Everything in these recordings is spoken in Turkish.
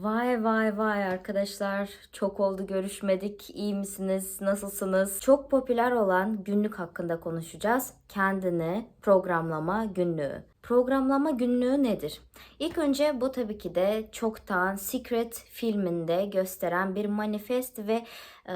Vay vay vay arkadaşlar. Çok oldu görüşmedik. İyi misiniz? Nasılsınız? Çok popüler olan günlük hakkında konuşacağız. Kendini programlama günlüğü. Programlama günlüğü nedir? İlk önce bu tabii ki de çoktan Secret filminde gösteren bir manifest ve e,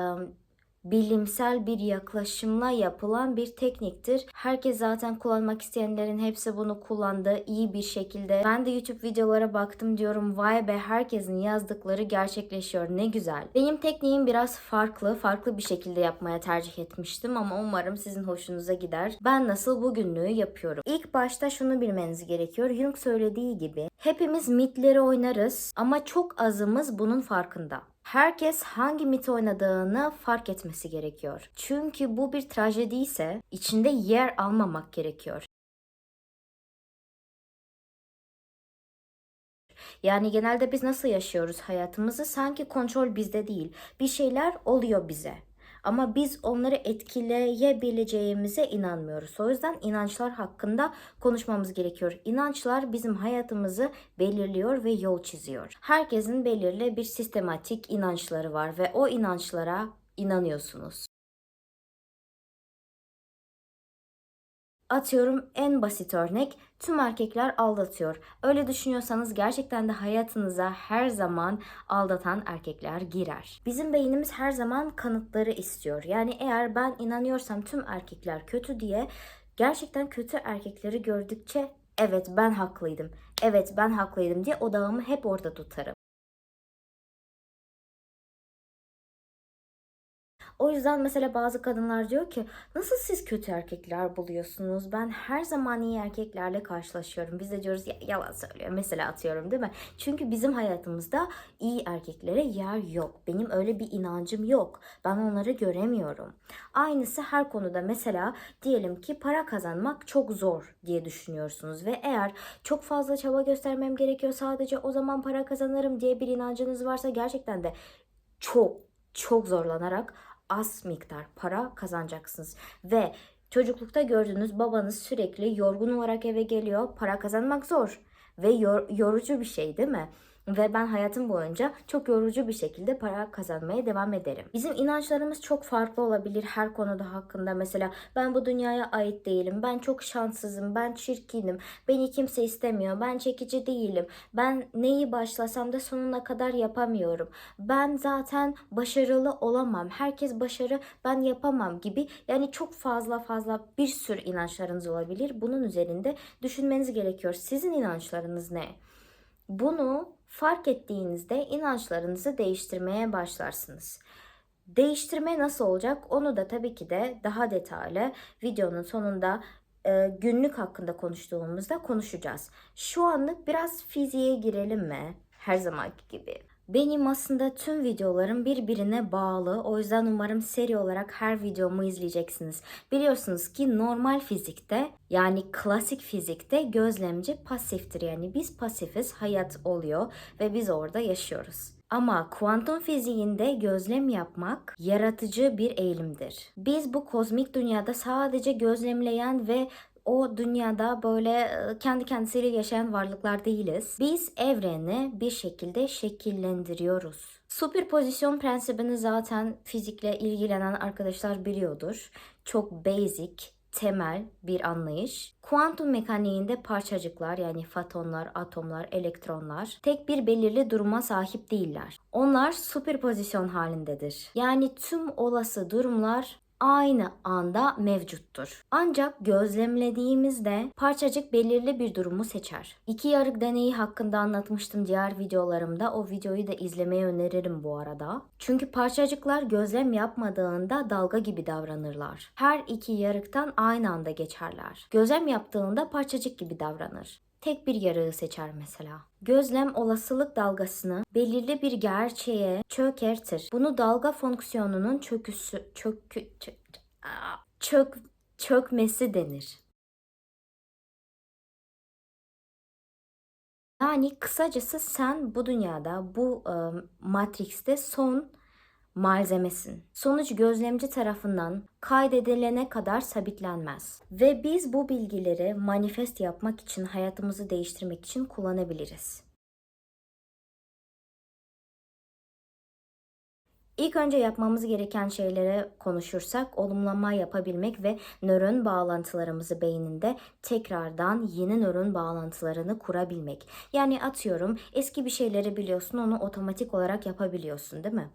bilimsel bir yaklaşımla yapılan bir tekniktir. Herkes zaten kullanmak isteyenlerin hepsi bunu kullandı iyi bir şekilde. Ben de YouTube videolara baktım diyorum vay be herkesin yazdıkları gerçekleşiyor ne güzel. Benim tekniğim biraz farklı, farklı bir şekilde yapmaya tercih etmiştim ama umarım sizin hoşunuza gider. Ben nasıl bu günlüğü yapıyorum? İlk başta şunu bilmeniz gerekiyor. Jung söylediği gibi hepimiz mitleri oynarız ama çok azımız bunun farkında. Herkes hangi mit oynadığını fark etmesi gerekiyor. Çünkü bu bir trajedi ise içinde yer almamak gerekiyor. Yani genelde biz nasıl yaşıyoruz hayatımızı? Sanki kontrol bizde değil. Bir şeyler oluyor bize. Ama biz onları etkileyebileceğimize inanmıyoruz. O yüzden inançlar hakkında konuşmamız gerekiyor. İnançlar bizim hayatımızı belirliyor ve yol çiziyor. Herkesin belirli bir sistematik inançları var ve o inançlara inanıyorsunuz. Atıyorum en basit örnek tüm erkekler aldatıyor. Öyle düşünüyorsanız gerçekten de hayatınıza her zaman aldatan erkekler girer. Bizim beynimiz her zaman kanıtları istiyor. Yani eğer ben inanıyorsam tüm erkekler kötü diye gerçekten kötü erkekleri gördükçe evet ben haklıydım. Evet ben haklıydım diye odağımı hep orada tutarım. O yüzden mesela bazı kadınlar diyor ki nasıl siz kötü erkekler buluyorsunuz? Ben her zaman iyi erkeklerle karşılaşıyorum. Biz de diyoruz ya, yalan söylüyor. Mesela atıyorum değil mi? Çünkü bizim hayatımızda iyi erkeklere yer yok. Benim öyle bir inancım yok. Ben onları göremiyorum. Aynısı her konuda mesela diyelim ki para kazanmak çok zor diye düşünüyorsunuz ve eğer çok fazla çaba göstermem gerekiyor sadece o zaman para kazanırım diye bir inancınız varsa gerçekten de çok çok zorlanarak az miktar para kazanacaksınız. Ve çocuklukta gördüğünüz babanız sürekli yorgun olarak eve geliyor. Para kazanmak zor ve yor- yorucu bir şey değil mi? Ve ben hayatım boyunca çok yorucu bir şekilde para kazanmaya devam ederim. Bizim inançlarımız çok farklı olabilir her konuda hakkında. Mesela ben bu dünyaya ait değilim. Ben çok şanssızım. Ben çirkinim. Beni kimse istemiyor. Ben çekici değilim. Ben neyi başlasam da sonuna kadar yapamıyorum. Ben zaten başarılı olamam. Herkes başarı ben yapamam gibi. Yani çok fazla fazla bir sürü inançlarınız olabilir. Bunun üzerinde düşünmeniz gerekiyor. Sizin inançlarınız ne? Bunu fark ettiğinizde inançlarınızı değiştirmeye başlarsınız. Değiştirme nasıl olacak? Onu da tabii ki de daha detaylı videonun sonunda e, günlük hakkında konuştuğumuzda konuşacağız. Şu anlık biraz fiziğe girelim mi? Her zamanki gibi. Benim aslında tüm videolarım birbirine bağlı. O yüzden umarım seri olarak her videomu izleyeceksiniz. Biliyorsunuz ki normal fizikte yani klasik fizikte gözlemci pasiftir. Yani biz pasifiz, hayat oluyor ve biz orada yaşıyoruz. Ama kuantum fiziğinde gözlem yapmak yaratıcı bir eğilimdir. Biz bu kozmik dünyada sadece gözlemleyen ve o dünyada böyle kendi kendisiyle yaşayan varlıklar değiliz. Biz evreni bir şekilde şekillendiriyoruz. Süperpozisyon prensibini zaten fizikle ilgilenen arkadaşlar biliyordur. Çok basic, temel bir anlayış. Kuantum mekaniğinde parçacıklar yani fotonlar, atomlar, elektronlar tek bir belirli duruma sahip değiller. Onlar süperpozisyon halindedir. Yani tüm olası durumlar aynı anda mevcuttur. Ancak gözlemlediğimizde parçacık belirli bir durumu seçer. İki yarık deneyi hakkında anlatmıştım diğer videolarımda. O videoyu da izlemeyi öneririm bu arada. Çünkü parçacıklar gözlem yapmadığında dalga gibi davranırlar. Her iki yarıktan aynı anda geçerler. Gözlem yaptığında parçacık gibi davranır tek bir yarığı seçer mesela. Gözlem olasılık dalgasını belirli bir gerçeğe çökertir. Bunu dalga fonksiyonunun çöküsü çökü çök, çök çökmesi denir. Yani kısacası sen bu dünyada, bu e, Matrix'te son malzemesin. Sonuç gözlemci tarafından kaydedilene kadar sabitlenmez. Ve biz bu bilgileri manifest yapmak için, hayatımızı değiştirmek için kullanabiliriz. İlk önce yapmamız gereken şeylere konuşursak olumlama yapabilmek ve nöron bağlantılarımızı beyninde tekrardan yeni nöron bağlantılarını kurabilmek. Yani atıyorum eski bir şeyleri biliyorsun onu otomatik olarak yapabiliyorsun değil mi?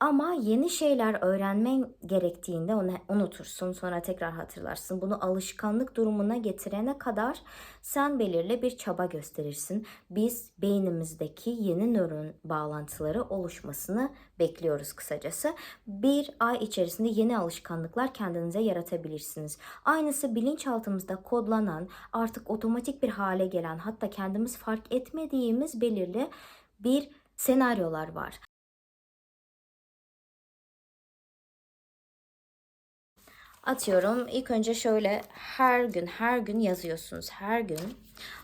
Ama yeni şeyler öğrenmen gerektiğinde onu unutursun, sonra tekrar hatırlarsın. Bunu alışkanlık durumuna getirene kadar sen belirli bir çaba gösterirsin. Biz beynimizdeki yeni nöron bağlantıları oluşmasını bekliyoruz kısacası. Bir ay içerisinde yeni alışkanlıklar kendinize yaratabilirsiniz. Aynısı bilinçaltımızda kodlanan, artık otomatik bir hale gelen, hatta kendimiz fark etmediğimiz belirli bir senaryolar var. Atıyorum ilk önce şöyle her gün her gün yazıyorsunuz her gün.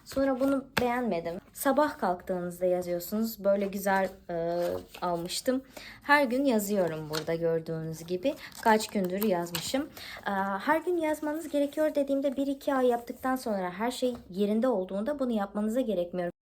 Sonra bunu beğenmedim. Sabah kalktığınızda yazıyorsunuz. Böyle güzel e, almıştım. Her gün yazıyorum burada gördüğünüz gibi. Kaç gündür yazmışım. E, her gün yazmanız gerekiyor dediğimde 1-2 ay yaptıktan sonra her şey yerinde olduğunda bunu yapmanıza gerekmiyor.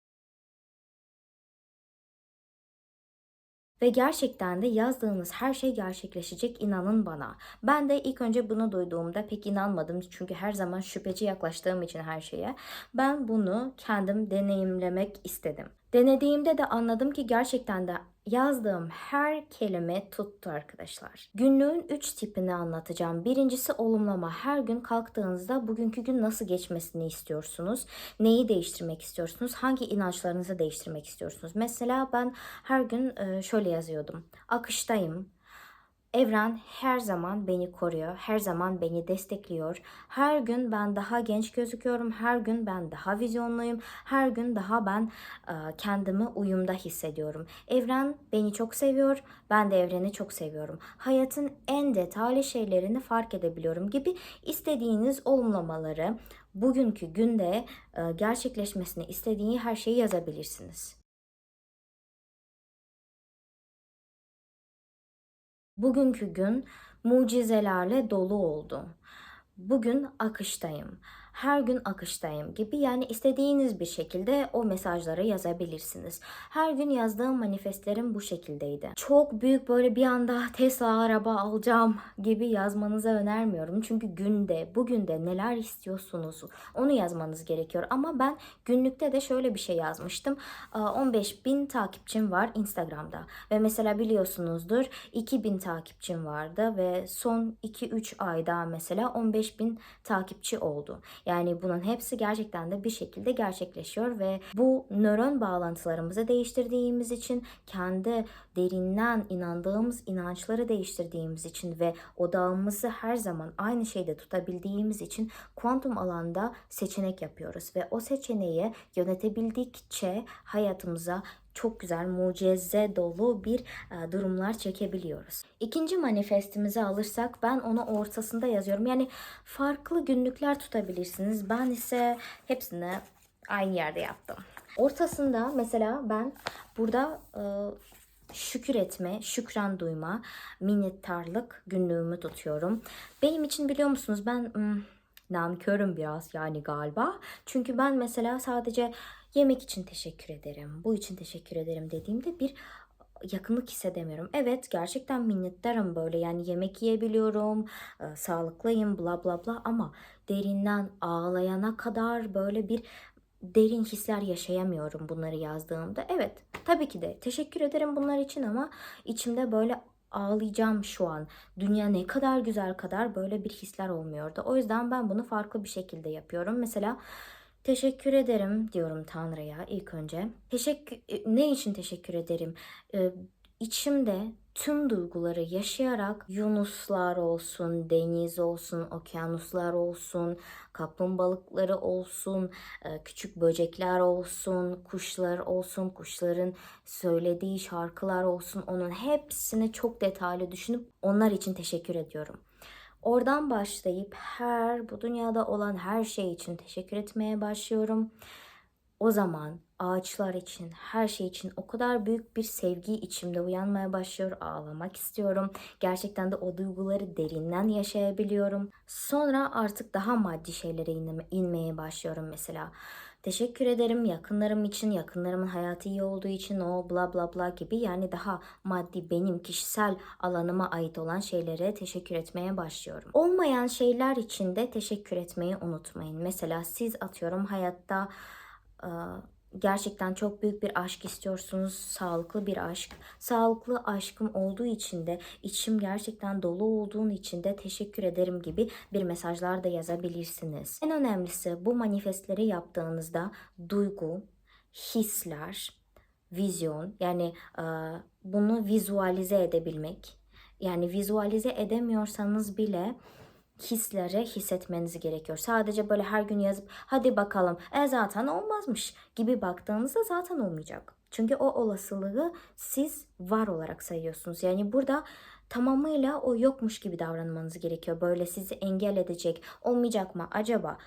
Ve gerçekten de yazdığınız her şey gerçekleşecek inanın bana. Ben de ilk önce bunu duyduğumda pek inanmadım çünkü her zaman şüpheci yaklaştığım için her şeye. Ben bunu kendim deneyimlemek istedim. Denediğimde de anladım ki gerçekten de yazdığım her kelime tuttu arkadaşlar. Günlüğün 3 tipini anlatacağım. Birincisi olumlama. Her gün kalktığınızda bugünkü gün nasıl geçmesini istiyorsunuz? Neyi değiştirmek istiyorsunuz? Hangi inançlarınızı değiştirmek istiyorsunuz? Mesela ben her gün şöyle yazıyordum. Akıştayım. Evren her zaman beni koruyor, her zaman beni destekliyor. Her gün ben daha genç gözüküyorum, her gün ben daha vizyonluyum, her gün daha ben e, kendimi uyumda hissediyorum. Evren beni çok seviyor, ben de evreni çok seviyorum. Hayatın en detaylı şeylerini fark edebiliyorum gibi istediğiniz olumlamaları bugünkü günde e, gerçekleşmesini istediği her şeyi yazabilirsiniz. Bugünkü gün mucizelerle dolu oldu. Bugün akıştayım. Her gün akıştayım gibi yani istediğiniz bir şekilde o mesajları yazabilirsiniz. Her gün yazdığım manifestlerim bu şekildeydi. Çok büyük böyle bir anda Tesla araba alacağım gibi yazmanızı önermiyorum. Çünkü günde, bugün de neler istiyorsunuz onu yazmanız gerekiyor. Ama ben günlükte de şöyle bir şey yazmıştım. 15 bin takipçim var Instagram'da. Ve mesela biliyorsunuzdur 2000 takipçim vardı ve son 2-3 ayda mesela 15 bin takipçi oldu. Yani bunun hepsi gerçekten de bir şekilde gerçekleşiyor ve bu nöron bağlantılarımızı değiştirdiğimiz için kendi derinden inandığımız inançları değiştirdiğimiz için ve odağımızı her zaman aynı şeyde tutabildiğimiz için kuantum alanda seçenek yapıyoruz ve o seçeneği yönetebildikçe hayatımıza çok güzel, mucize dolu bir e, durumlar çekebiliyoruz. İkinci manifestimizi alırsak ben onu ortasında yazıyorum. Yani farklı günlükler tutabilirsiniz. Ben ise hepsini aynı yerde yaptım. Ortasında mesela ben burada e, şükür etme, şükran duyma, minnettarlık günlüğümü tutuyorum. Benim için biliyor musunuz ben hmm, nankörüm biraz yani galiba. Çünkü ben mesela sadece yemek için teşekkür ederim, bu için teşekkür ederim dediğimde bir yakınlık hissedemiyorum. Evet gerçekten minnettarım böyle yani yemek yiyebiliyorum, e, sağlıklıyım bla bla bla ama derinden ağlayana kadar böyle bir derin hisler yaşayamıyorum bunları yazdığımda. Evet tabii ki de teşekkür ederim bunlar için ama içimde böyle ağlayacağım şu an. Dünya ne kadar güzel kadar böyle bir hisler olmuyordu. O yüzden ben bunu farklı bir şekilde yapıyorum. Mesela Teşekkür ederim diyorum Tanrı'ya ilk önce. Teşekkür ne için teşekkür ederim? Ee, içimde tüm duyguları yaşayarak yunuslar olsun, deniz olsun, okyanuslar olsun, kaplumbağalıkları olsun, e, küçük böcekler olsun, kuşlar olsun, kuşların söylediği şarkılar olsun onun hepsini çok detaylı düşünüp onlar için teşekkür ediyorum. Oradan başlayıp her bu dünyada olan her şey için teşekkür etmeye başlıyorum. O zaman ağaçlar için, her şey için o kadar büyük bir sevgi içimde uyanmaya başlıyor. Ağlamak istiyorum. Gerçekten de o duyguları derinden yaşayabiliyorum. Sonra artık daha maddi şeylere inmeye başlıyorum mesela. Teşekkür ederim yakınlarım için, yakınlarımın hayatı iyi olduğu için o bla bla bla gibi yani daha maddi benim kişisel alanıma ait olan şeylere teşekkür etmeye başlıyorum. Olmayan şeyler için de teşekkür etmeyi unutmayın. Mesela siz atıyorum hayatta gerçekten çok büyük bir aşk istiyorsunuz. Sağlıklı bir aşk. Sağlıklı aşkım olduğu için de içim gerçekten dolu olduğun için de teşekkür ederim gibi bir mesajlar da yazabilirsiniz. En önemlisi bu manifestleri yaptığınızda duygu, hisler, vizyon yani e, bunu vizualize edebilmek. Yani vizualize edemiyorsanız bile hislere hissetmeniz gerekiyor. Sadece böyle her gün yazıp hadi bakalım e zaten olmazmış gibi baktığınızda zaten olmayacak. Çünkü o olasılığı siz var olarak sayıyorsunuz. Yani burada tamamıyla o yokmuş gibi davranmanız gerekiyor. Böyle sizi engel edecek, olmayacak mı acaba?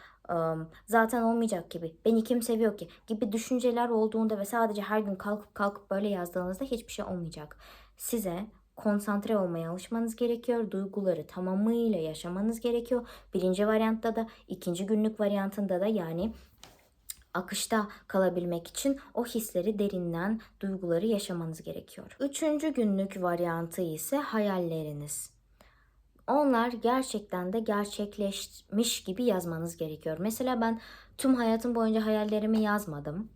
Zaten olmayacak gibi. Beni kim seviyor ki? Gibi düşünceler olduğunda ve sadece her gün kalkıp kalkıp böyle yazdığınızda hiçbir şey olmayacak. Size konsantre olmaya alışmanız gerekiyor. Duyguları tamamıyla yaşamanız gerekiyor. Birinci varyantta da, ikinci günlük varyantında da yani akışta kalabilmek için o hisleri derinden duyguları yaşamanız gerekiyor. Üçüncü günlük varyantı ise hayalleriniz. Onlar gerçekten de gerçekleşmiş gibi yazmanız gerekiyor. Mesela ben tüm hayatım boyunca hayallerimi yazmadım.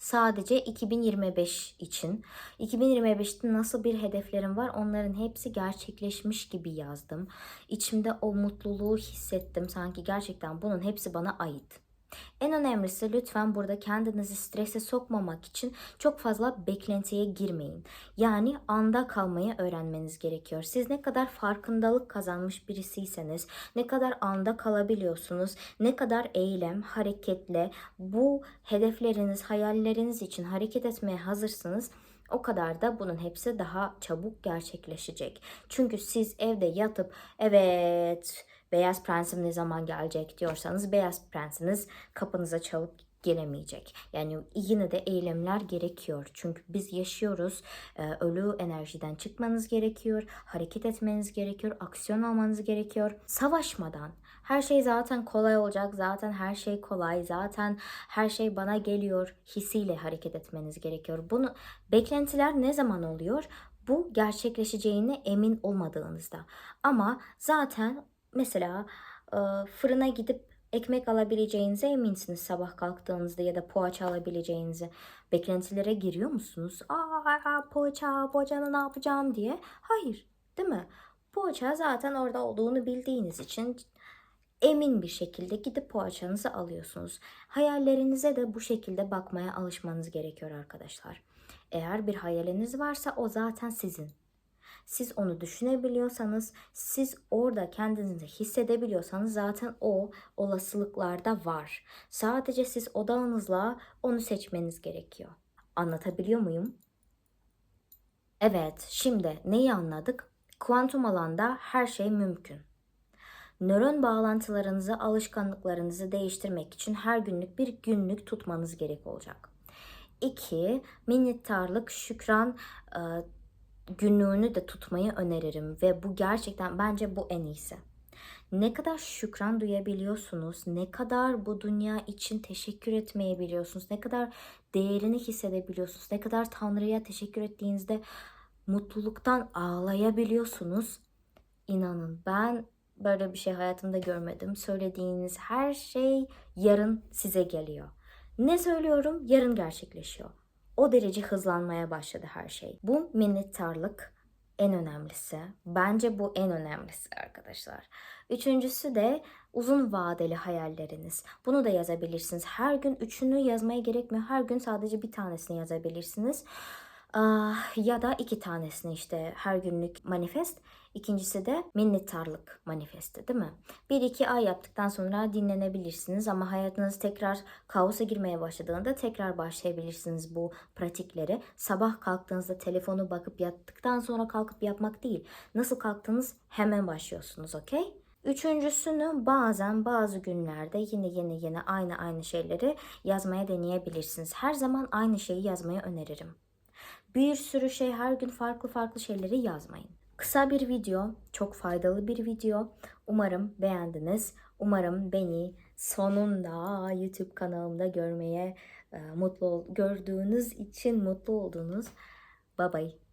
Sadece 2025 için. 2025'te nasıl bir hedeflerim var onların hepsi gerçekleşmiş gibi yazdım. İçimde o mutluluğu hissettim. Sanki gerçekten bunun hepsi bana ait. En önemlisi lütfen burada kendinizi strese sokmamak için çok fazla beklentiye girmeyin. Yani anda kalmayı öğrenmeniz gerekiyor. Siz ne kadar farkındalık kazanmış birisiyseniz, ne kadar anda kalabiliyorsunuz, ne kadar eylem, hareketle bu hedefleriniz, hayalleriniz için hareket etmeye hazırsınız o kadar da bunun hepsi daha çabuk gerçekleşecek. Çünkü siz evde yatıp evet beyaz prensim ne zaman gelecek diyorsanız beyaz prensiniz kapınıza çalıp gelemeyecek. Yani yine de eylemler gerekiyor. Çünkü biz yaşıyoruz. Ee, ölü enerjiden çıkmanız gerekiyor. Hareket etmeniz gerekiyor. Aksiyon almanız gerekiyor. Savaşmadan. Her şey zaten kolay olacak. Zaten her şey kolay. Zaten her şey bana geliyor hissiyle hareket etmeniz gerekiyor. Bunu beklentiler ne zaman oluyor? Bu gerçekleşeceğine emin olmadığınızda. Ama zaten mesela fırına gidip ekmek alabileceğinize eminsiniz sabah kalktığınızda ya da poğaça alabileceğinize. Beklentilere giriyor musunuz? Aa poğaça, poğaçanı ne yapacağım diye. Hayır değil mi? Poğaça zaten orada olduğunu bildiğiniz için emin bir şekilde gidip poğaçanızı alıyorsunuz. Hayallerinize de bu şekilde bakmaya alışmanız gerekiyor arkadaşlar. Eğer bir hayaliniz varsa o zaten sizin. Siz onu düşünebiliyorsanız, siz orada kendinizi hissedebiliyorsanız zaten o olasılıklarda var. Sadece siz odağınızla onu seçmeniz gerekiyor. Anlatabiliyor muyum? Evet, şimdi neyi anladık? Kuantum alanda her şey mümkün. Nöron bağlantılarınızı, alışkanlıklarınızı değiştirmek için her günlük bir günlük tutmanız gerek olacak. 2. Minnettarlık, şükran, günlüğünü de tutmayı öneririm ve bu gerçekten bence bu en iyisi. Ne kadar şükran duyabiliyorsunuz, ne kadar bu dünya için teşekkür etmeyi biliyorsunuz, ne kadar değerini hissedebiliyorsunuz, ne kadar Tanrı'ya teşekkür ettiğinizde mutluluktan ağlayabiliyorsunuz. İnanın ben böyle bir şey hayatımda görmedim. Söylediğiniz her şey yarın size geliyor. Ne söylüyorum yarın gerçekleşiyor. O derece hızlanmaya başladı her şey. Bu minnettarlık en önemlisi. Bence bu en önemlisi arkadaşlar. Üçüncüsü de uzun vadeli hayalleriniz. Bunu da yazabilirsiniz. Her gün üçünü yazmaya gerekmiyor. Her gün sadece bir tanesini yazabilirsiniz. Ah, ya da iki tanesini işte her günlük manifest. İkincisi de minnettarlık manifesti değil mi? Bir iki ay yaptıktan sonra dinlenebilirsiniz ama hayatınız tekrar kaosa girmeye başladığında tekrar başlayabilirsiniz bu pratikleri. Sabah kalktığınızda telefonu bakıp yattıktan sonra kalkıp yapmak değil. Nasıl kalktınız hemen başlıyorsunuz okey? Üçüncüsünü bazen bazı günlerde yine yine yine aynı aynı şeyleri yazmaya deneyebilirsiniz. Her zaman aynı şeyi yazmayı öneririm. Bir sürü şey her gün farklı farklı şeyleri yazmayın. Kısa bir video, çok faydalı bir video. Umarım beğendiniz. Umarım beni sonunda YouTube kanalımda görmeye e, mutlu gördüğünüz için mutlu oldunuz. Bye bye.